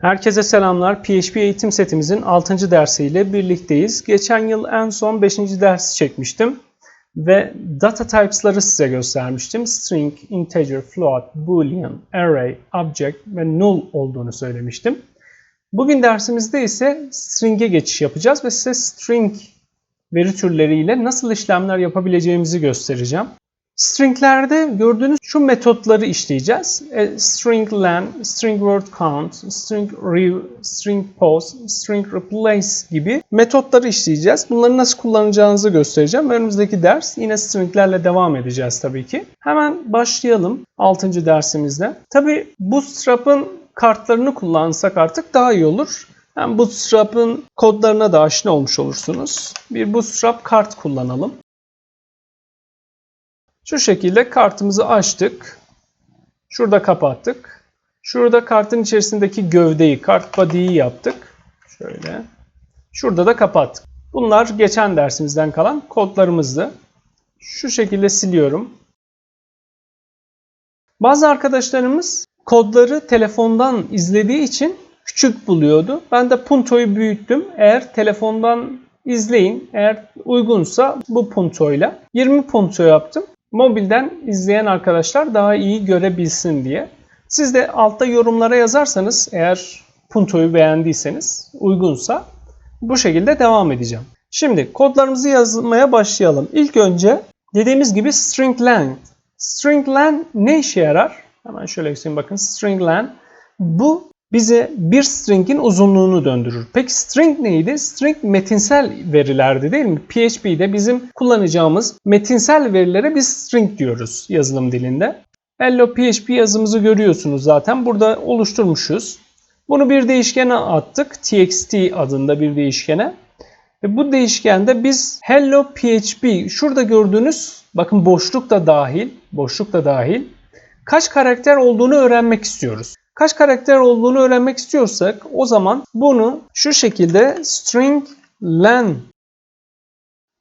Herkese selamlar. PHP eğitim setimizin 6. dersiyle birlikteyiz. Geçen yıl en son 5. dersi çekmiştim ve data types'ları size göstermiştim. String, integer, float, boolean, array, object ve null olduğunu söylemiştim. Bugün dersimizde ise string'e geçiş yapacağız ve size string veri türleriyle nasıl işlemler yapabileceğimizi göstereceğim. Stringlerde gördüğünüz şu metotları işleyeceğiz. E, string len, string word count, string rev, string pause, string replace gibi metotları işleyeceğiz. Bunları nasıl kullanacağınızı göstereceğim. Önümüzdeki ders yine stringlerle devam edeceğiz tabii ki. Hemen başlayalım 6. dersimizde. Tabii Bootstrap'ın kartlarını kullansak artık daha iyi olur. Hem Bootstrap'ın kodlarına da aşina olmuş olursunuz. Bir Bootstrap kart kullanalım. Şu şekilde kartımızı açtık. Şurada kapattık. Şurada kartın içerisindeki gövdeyi, kart body'yi yaptık. Şöyle. Şurada da kapattık. Bunlar geçen dersimizden kalan kodlarımızdı. Şu şekilde siliyorum. Bazı arkadaşlarımız kodları telefondan izlediği için küçük buluyordu. Ben de puntoyu büyüttüm. Eğer telefondan izleyin, eğer uygunsa bu puntoyla 20 punto yaptım mobilden izleyen arkadaşlar daha iyi görebilsin diye. Siz de altta yorumlara yazarsanız eğer puntoyu beğendiyseniz uygunsa bu şekilde devam edeceğim. Şimdi kodlarımızı yazmaya başlayalım. İlk önce dediğimiz gibi string length. String length ne işe yarar? Hemen şöyle göstereyim bakın. String length bu bize bir string'in uzunluğunu döndürür. Peki string neydi? String metinsel verilerdi değil mi? PHP'de bizim kullanacağımız metinsel verilere biz string diyoruz yazılım dilinde. Hello PHP yazımızı görüyorsunuz zaten. Burada oluşturmuşuz. Bunu bir değişkene attık. txt adında bir değişkene. Ve bu değişkende biz hello PHP şurada gördüğünüz bakın boşluk da dahil, boşluk da dahil kaç karakter olduğunu öğrenmek istiyoruz. Kaç karakter olduğunu öğrenmek istiyorsak o zaman bunu şu şekilde string len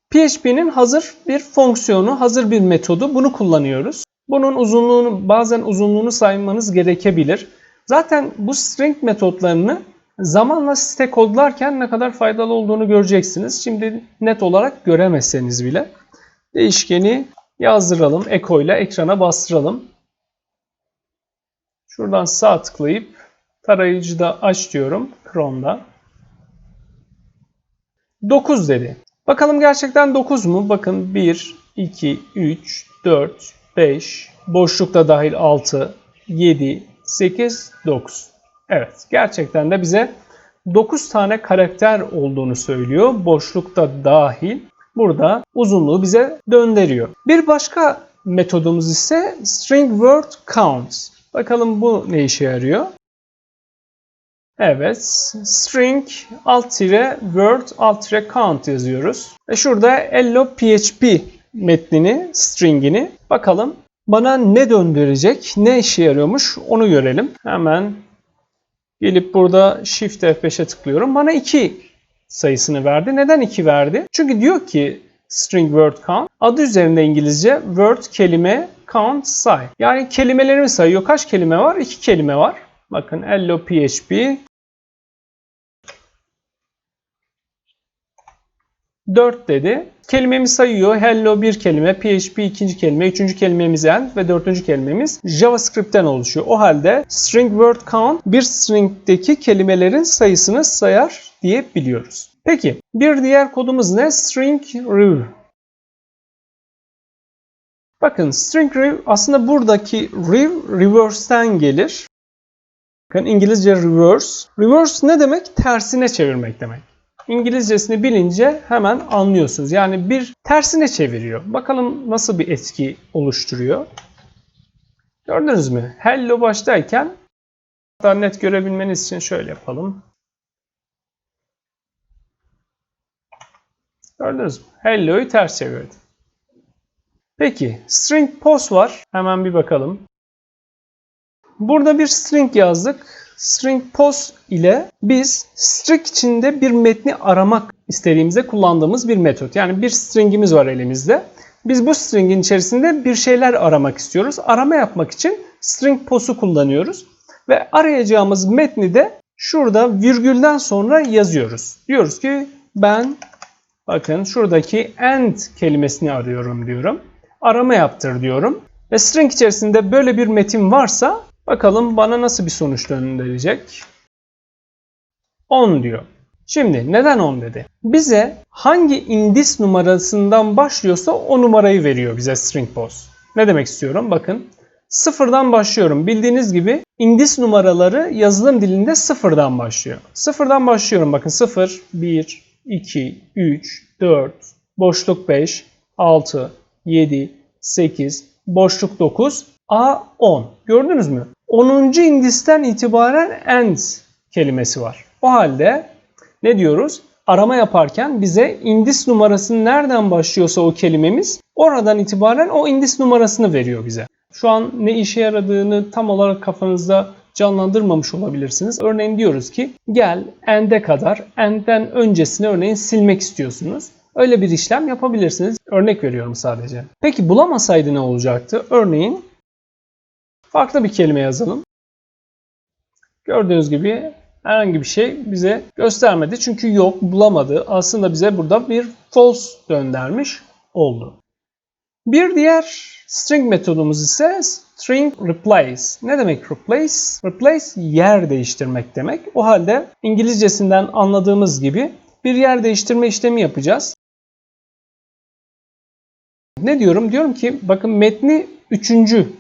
PHP'nin hazır bir fonksiyonu, hazır bir metodu bunu kullanıyoruz. Bunun uzunluğunu bazen uzunluğunu saymanız gerekebilir. Zaten bu string metotlarını zamanla site kodlarken ne kadar faydalı olduğunu göreceksiniz. Şimdi net olarak göremezseniz bile değişkeni yazdıralım. Eko ile ekrana bastıralım. Şuradan sağ tıklayıp tarayıcıda aç diyorum Chrome'da. 9 dedi. Bakalım gerçekten 9 mu? Bakın 1, 2, 3, 4, 5, boşlukta dahil 6, 7, 8, 9. Evet gerçekten de bize 9 tane karakter olduğunu söylüyor. Boşlukta dahil. Burada uzunluğu bize döndürüyor. Bir başka metodumuz ise string word count. Bakalım bu ne işe yarıyor? Evet, string alt tire word alt tire count yazıyoruz. Ve şurada hello php metnini, stringini bakalım bana ne döndürecek, ne işe yarıyormuş onu görelim. Hemen gelip burada shift F5'e tıklıyorum. Bana 2 sayısını verdi. Neden 2 verdi? Çünkü diyor ki string word count adı üzerinde İngilizce word kelime count say. Yani kelimelerimi sayıyor. Kaç kelime var? 2 kelime var. Bakın hello php 4 dedi. Kelimemi sayıyor. Hello bir kelime, PHP ikinci kelime, üçüncü kelimemiz end ve dördüncü kelimemiz JavaScript'ten oluşuyor. O halde string word count bir string'deki kelimelerin sayısını sayar diye biliyoruz. Peki bir diğer kodumuz ne? String rev. Bakın string rev aslında buradaki rev reverse'ten gelir. Bakın İngilizce reverse. Reverse ne demek? Tersine çevirmek demek. İngilizcesini bilince hemen anlıyorsunuz. Yani bir tersine çeviriyor. Bakalım nasıl bir etki oluşturuyor. Gördünüz mü? Hello baştayken daha net görebilmeniz için şöyle yapalım. Gördünüz mü? Hello'yu ters çevirdi. Peki string post var. Hemen bir bakalım. Burada bir string yazdık. String post ile biz string içinde bir metni aramak istediğimizde kullandığımız bir metot. Yani bir stringimiz var elimizde. Biz bu stringin içerisinde bir şeyler aramak istiyoruz. Arama yapmak için string post'u kullanıyoruz. Ve arayacağımız metni de Şurada virgülden sonra yazıyoruz. Diyoruz ki ben bakın şuradaki end kelimesini arıyorum diyorum. Arama yaptır diyorum. Ve string içerisinde böyle bir metin varsa bakalım bana nasıl bir sonuç döndürecek. 10 diyor. Şimdi neden 10 dedi? Bize hangi indis numarasından başlıyorsa o numarayı veriyor bize string pos. Ne demek istiyorum? Bakın sıfırdan başlıyorum. Bildiğiniz gibi indis numaraları yazılım dilinde sıfırdan başlıyor. Sıfırdan başlıyorum. Bakın 0, 1, 2, 3, 4, boşluk 5, 6, 7, 8, boşluk 9, A 10. Gördünüz mü? 10. indisten itibaren end kelimesi var. O halde ne diyoruz? Arama yaparken bize indis numarası nereden başlıyorsa o kelimemiz oradan itibaren o indis numarasını veriyor bize. Şu an ne işe yaradığını tam olarak kafanızda canlandırmamış olabilirsiniz. Örneğin diyoruz ki gel end'e kadar end'den öncesini örneğin silmek istiyorsunuz. Öyle bir işlem yapabilirsiniz. Örnek veriyorum sadece. Peki bulamasaydı ne olacaktı? Örneğin farklı bir kelime yazalım. Gördüğünüz gibi herhangi bir şey bize göstermedi. Çünkü yok, bulamadı. Aslında bize burada bir false göndermiş oldu. Bir diğer string metodumuz ise string replace. Ne demek replace? Replace yer değiştirmek demek. O halde İngilizcesinden anladığımız gibi bir yer değiştirme işlemi yapacağız. Ne diyorum? Diyorum ki bakın metni 3.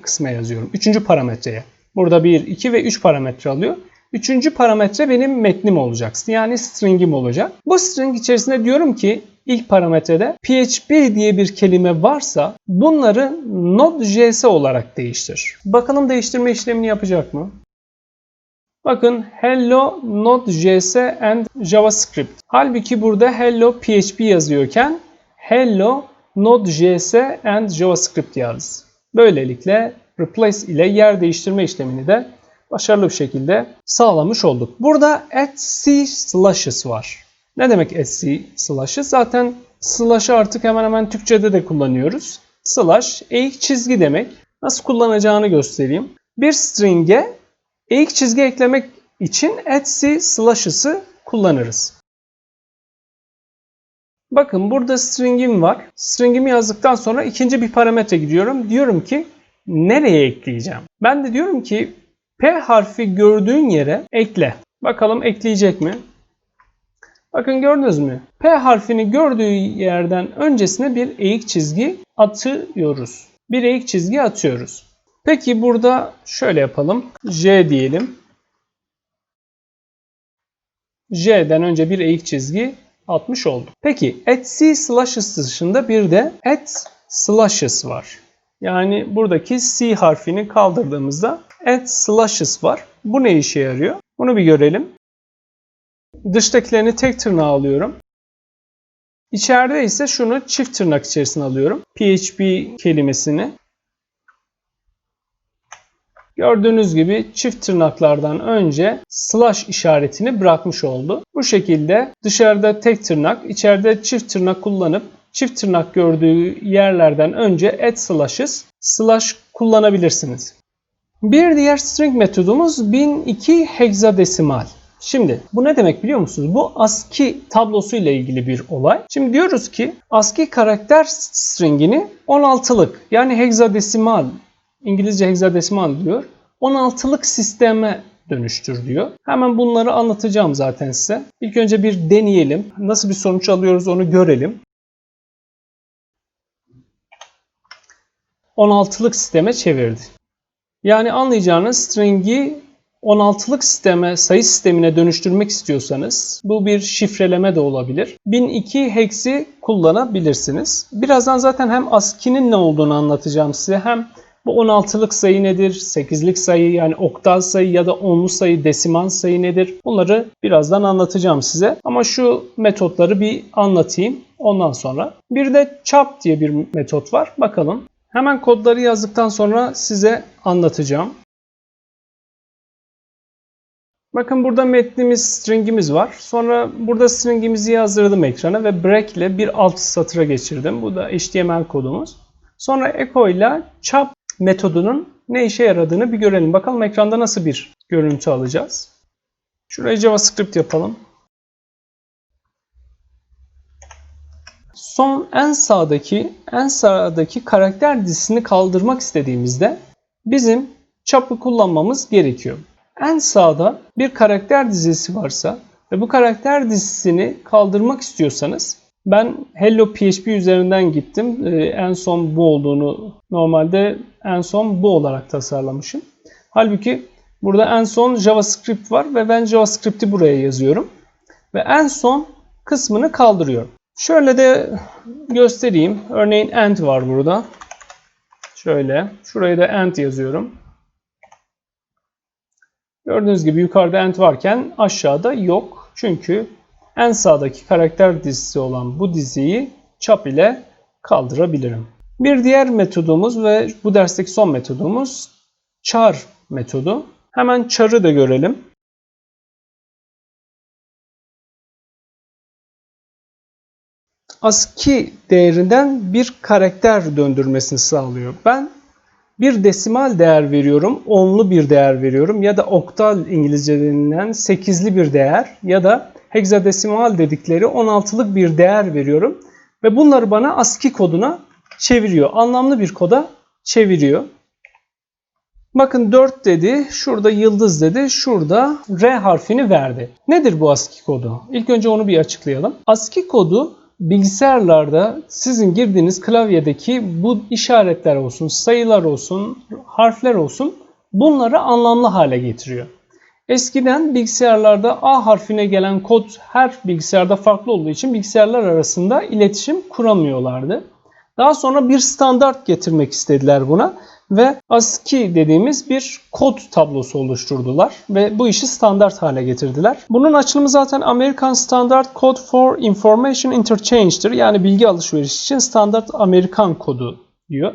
kısma yazıyorum. 3. parametreye. Burada 1, 2 ve 3 parametre alıyor. Üçüncü parametre benim metnim olacak. Yani stringim olacak. Bu string içerisinde diyorum ki ilk parametrede PHP diye bir kelime varsa bunları Node.js olarak değiştir. Bakalım değiştirme işlemini yapacak mı? Bakın hello Node.js and JavaScript. Halbuki burada hello PHP yazıyorken hello Node.js and JavaScript yaz. Böylelikle replace ile yer değiştirme işlemini de başarılı bir şekilde sağlamış olduk. Burada at c slashes var. Ne demek at c slashes? Zaten slash'ı artık hemen hemen Türkçe'de de kullanıyoruz. Slash eğik çizgi demek. Nasıl kullanacağını göstereyim. Bir string'e eğik çizgi eklemek için at c slashes'ı kullanırız. Bakın burada string'im var. String'imi yazdıktan sonra ikinci bir parametre gidiyorum. Diyorum ki nereye ekleyeceğim? Ben de diyorum ki P harfi gördüğün yere ekle. Bakalım ekleyecek mi? Bakın gördünüz mü? P harfini gördüğü yerden öncesine bir eğik çizgi atıyoruz. Bir eğik çizgi atıyoruz. Peki burada şöyle yapalım. J diyelim. J'den önce bir eğik çizgi atmış olduk. Peki at C slashes dışında bir de at slashes var. Yani buradaki C harfini kaldırdığımızda add slashes var. Bu ne işe yarıyor? Bunu bir görelim. Dıştakilerini tek tırnağa alıyorum. İçeride ise şunu çift tırnak içerisine alıyorum. PHP kelimesini. Gördüğünüz gibi çift tırnaklardan önce slash işaretini bırakmış oldu. Bu şekilde dışarıda tek tırnak, içeride çift tırnak kullanıp çift tırnak gördüğü yerlerden önce add slashes slash kullanabilirsiniz. Bir diğer string metodumuz 1002 hexadesimal. Şimdi bu ne demek biliyor musunuz? Bu ASCII tablosu ile ilgili bir olay. Şimdi diyoruz ki ASCII karakter stringini 16'lık yani hexadesimal İngilizce hexadesimal diyor. 16'lık sisteme dönüştür diyor. Hemen bunları anlatacağım zaten size. İlk önce bir deneyelim. Nasıl bir sonuç alıyoruz onu görelim. 16'lık sisteme çevirdi. Yani anlayacağınız string'i 16'lık sisteme, sayı sistemine dönüştürmek istiyorsanız bu bir şifreleme de olabilir. 1002 hex'i kullanabilirsiniz. Birazdan zaten hem ASCII'nin ne olduğunu anlatacağım size hem bu 16'lık sayı nedir, 8'lik sayı yani oktal sayı ya da onlu sayı, desimal sayı nedir? Bunları birazdan anlatacağım size. Ama şu metotları bir anlatayım ondan sonra. Bir de chop diye bir metot var. Bakalım Hemen kodları yazdıktan sonra size anlatacağım. Bakın burada metnimiz, stringimiz var. Sonra burada stringimizi yazdırdım ekrana ve break ile bir alt satıra geçirdim. Bu da HTML kodumuz. Sonra echo ile chop metodunun ne işe yaradığını bir görelim. Bakalım ekranda nasıl bir görüntü alacağız. Şuraya JavaScript yapalım. Son en sağdaki en sağdaki karakter dizisini kaldırmak istediğimizde bizim çapı kullanmamız gerekiyor. En sağda bir karakter dizisi varsa ve bu karakter dizisini kaldırmak istiyorsanız ben Hello PHP üzerinden gittim. Ee, en son bu olduğunu normalde en son bu olarak tasarlamışım. Halbuki burada en son JavaScript var ve ben JavaScript'i buraya yazıyorum. Ve en son kısmını kaldırıyorum. Şöyle de göstereyim. Örneğin end var burada. Şöyle. Şuraya da end yazıyorum. Gördüğünüz gibi yukarıda end varken aşağıda yok. Çünkü en sağdaki karakter dizisi olan bu diziyi çap ile kaldırabilirim. Bir diğer metodumuz ve bu dersteki son metodumuz char metodu. Hemen char'ı da görelim. ASCII değerinden bir karakter döndürmesini sağlıyor. Ben bir desimal değer veriyorum, onlu bir değer veriyorum ya da oktal İngilizce denilen sekizli bir değer ya da hexadesimal dedikleri 16'lık bir değer veriyorum ve bunları bana ASCII koduna çeviriyor. Anlamlı bir koda çeviriyor. Bakın 4 dedi, şurada yıldız dedi, şurada R harfini verdi. Nedir bu ASCII kodu? İlk önce onu bir açıklayalım. ASCII kodu bilgisayarlarda sizin girdiğiniz klavyedeki bu işaretler olsun, sayılar olsun, harfler olsun bunları anlamlı hale getiriyor. Eskiden bilgisayarlarda A harfine gelen kod her bilgisayarda farklı olduğu için bilgisayarlar arasında iletişim kuramıyorlardı. Daha sonra bir standart getirmek istediler buna ve ASCII dediğimiz bir kod tablosu oluşturdular ve bu işi standart hale getirdiler. Bunun açılımı zaten American Standard Code for Information Interchange'dir. Yani bilgi alışverişi için standart Amerikan kodu diyor.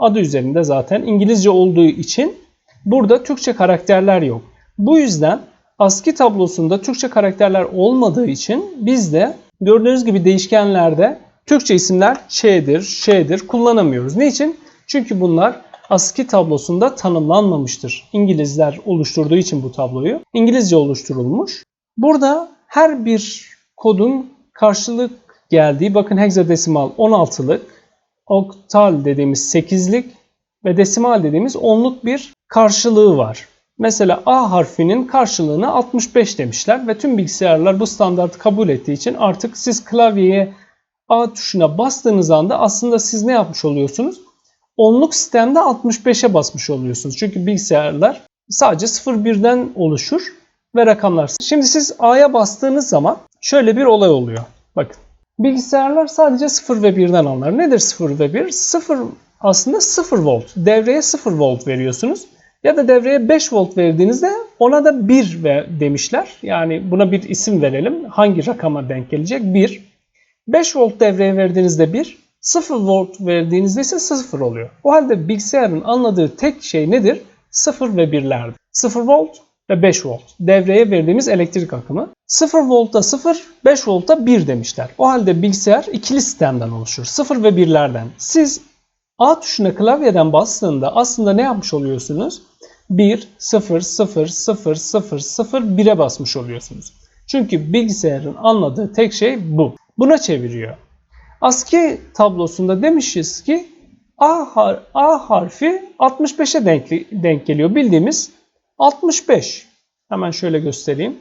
Adı üzerinde zaten İngilizce olduğu için burada Türkçe karakterler yok. Bu yüzden ASCII tablosunda Türkçe karakterler olmadığı için biz de gördüğünüz gibi değişkenlerde Türkçe isimler Ç'dir, Ş'dir kullanamıyoruz. Niçin? Çünkü bunlar ASCII tablosunda tanımlanmamıştır. İngilizler oluşturduğu için bu tabloyu. İngilizce oluşturulmuş. Burada her bir kodun karşılık geldiği bakın hexadesimal 16'lık, oktal dediğimiz 8'lik ve desimal dediğimiz 10'luk bir karşılığı var. Mesela A harfinin karşılığını 65 demişler ve tüm bilgisayarlar bu standartı kabul ettiği için artık siz klavyeye A tuşuna bastığınız anda aslında siz ne yapmış oluyorsunuz? Onluk sistemde 65'e basmış oluyorsunuz. Çünkü bilgisayarlar sadece 0-1'den oluşur ve rakamlar. Şimdi siz A'ya bastığınız zaman şöyle bir olay oluyor. Bakın. Bilgisayarlar sadece 0 ve 1'den anlar. Nedir 0 ve 1? 0 aslında 0 volt. Devreye 0 volt veriyorsunuz. Ya da devreye 5 volt verdiğinizde ona da 1 ve demişler. Yani buna bir isim verelim. Hangi rakama denk gelecek? 1. 5 volt devreye verdiğinizde 1. 0 volt verdiğinizde ise 0 oluyor. O halde bilgisayarın anladığı tek şey nedir? 0 ve 1'lerdir. 0 volt ve 5 volt. Devreye verdiğimiz elektrik akımı. 0 voltta 0, 5 voltta 1 demişler. O halde bilgisayar ikili sistemden oluşur. 0 ve 1'lerden. Siz A tuşuna klavyeden bastığında aslında ne yapmış oluyorsunuz? 1, 0, 0, 0, 0, 0, 1'e basmış oluyorsunuz. Çünkü bilgisayarın anladığı tek şey bu. Buna çeviriyor. ASCII tablosunda demişiz ki A, har A harfi 65'e denk, denk geliyor. Bildiğimiz 65. Hemen şöyle göstereyim.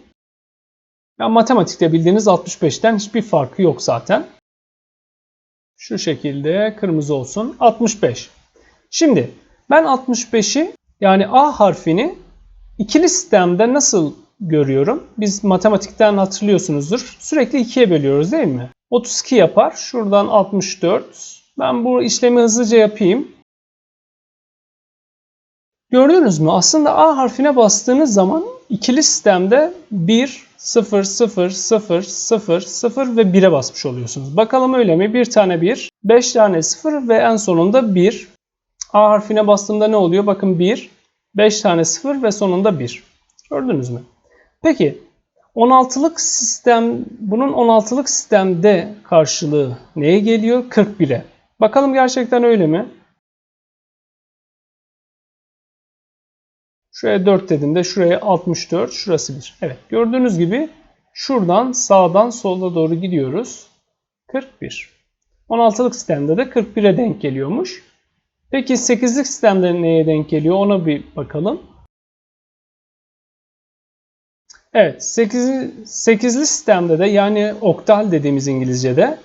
Ya matematikte bildiğiniz 65'ten hiçbir farkı yok zaten. Şu şekilde kırmızı olsun. 65. Şimdi ben 65'i yani A harfini ikili sistemde nasıl görüyorum? Biz matematikten hatırlıyorsunuzdur. Sürekli ikiye bölüyoruz değil mi? 32 yapar. Şuradan 64. Ben bu işlemi hızlıca yapayım. Gördünüz mü? Aslında A harfine bastığınız zaman ikili sistemde 1, 0, 0, 0, 0, 0 ve 1'e basmış oluyorsunuz. Bakalım öyle mi? Bir tane 1, 5 tane 0 ve en sonunda 1. A harfine bastığımda ne oluyor? Bakın 1, 5 tane 0 ve sonunda 1. Gördünüz mü? Peki 16'lık sistem bunun 16'lık sistemde karşılığı neye geliyor? 41'e. Bakalım gerçekten öyle mi? Şuraya 4 dediğimde şuraya 64, şurası 1. Evet gördüğünüz gibi şuradan sağdan sola doğru gidiyoruz. 41. 16'lık sistemde de 41'e denk geliyormuş. Peki 8'lik sistemde neye denk geliyor ona bir bakalım. Evet 8, 8'li sistemde de yani oktal dediğimiz İngilizce'de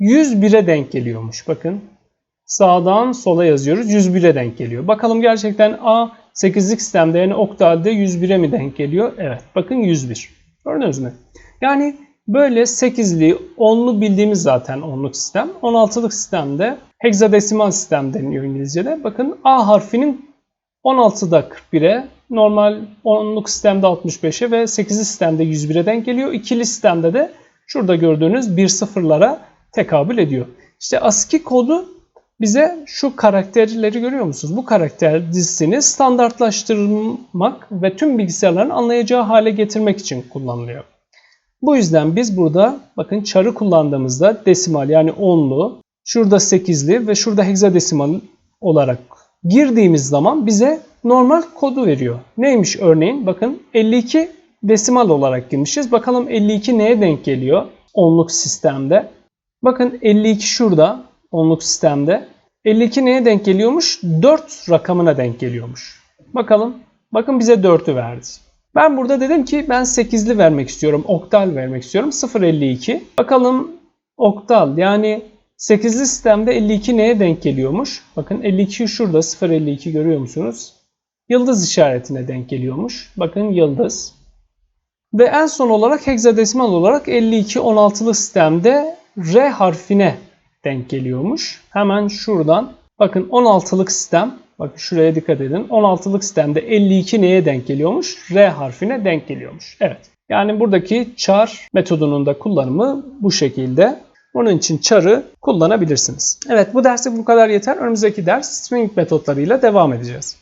101'e denk geliyormuş. Bakın sağdan sola yazıyoruz 101'e denk geliyor. Bakalım gerçekten A 8'lik sistemde yani oktalde 101'e mi denk geliyor? Evet bakın 101. Gördünüz mü? Yani böyle 8'li 10'lu bildiğimiz zaten 10'luk sistem. 16'lık sistemde hexadesimal sistem deniliyor İngilizce'de. Bakın A harfinin 16'da 41'e, normal 10'luk sistemde 65'e ve 8'li sistemde 101'e denk geliyor. İkili sistemde de şurada gördüğünüz bir sıfırlara tekabül ediyor. İşte ASCII kodu bize şu karakterleri görüyor musunuz? Bu karakter dizisini standartlaştırmak ve tüm bilgisayarların anlayacağı hale getirmek için kullanılıyor. Bu yüzden biz burada bakın çarı kullandığımızda desimal yani onlu, şurada 8'li ve şurada hexadesimal olarak girdiğimiz zaman bize normal kodu veriyor. Neymiş örneğin? Bakın 52 desimal olarak girmişiz. Bakalım 52 neye denk geliyor onluk sistemde? Bakın 52 şurada onluk sistemde. 52 neye denk geliyormuş? 4 rakamına denk geliyormuş. Bakalım. Bakın bize 4'ü verdi. Ben burada dedim ki ben 8'li vermek istiyorum. Oktal vermek istiyorum. 0.52. Bakalım oktal yani 8'li sistemde 52 neye denk geliyormuş? Bakın 52 şurada 0.52 görüyor musunuz? Yıldız işaretine denk geliyormuş. Bakın yıldız. Ve en son olarak hexadesimal olarak 52 16'lı sistemde R harfine denk geliyormuş. Hemen şuradan bakın 16'lık sistem bakın şuraya dikkat edin. 16'lık sistemde 52 neye denk geliyormuş? R harfine denk geliyormuş. Evet. Yani buradaki char metodunun da kullanımı bu şekilde. Bunun için char'ı kullanabilirsiniz. Evet bu derste bu kadar yeter. Önümüzdeki ders string metotlarıyla devam edeceğiz.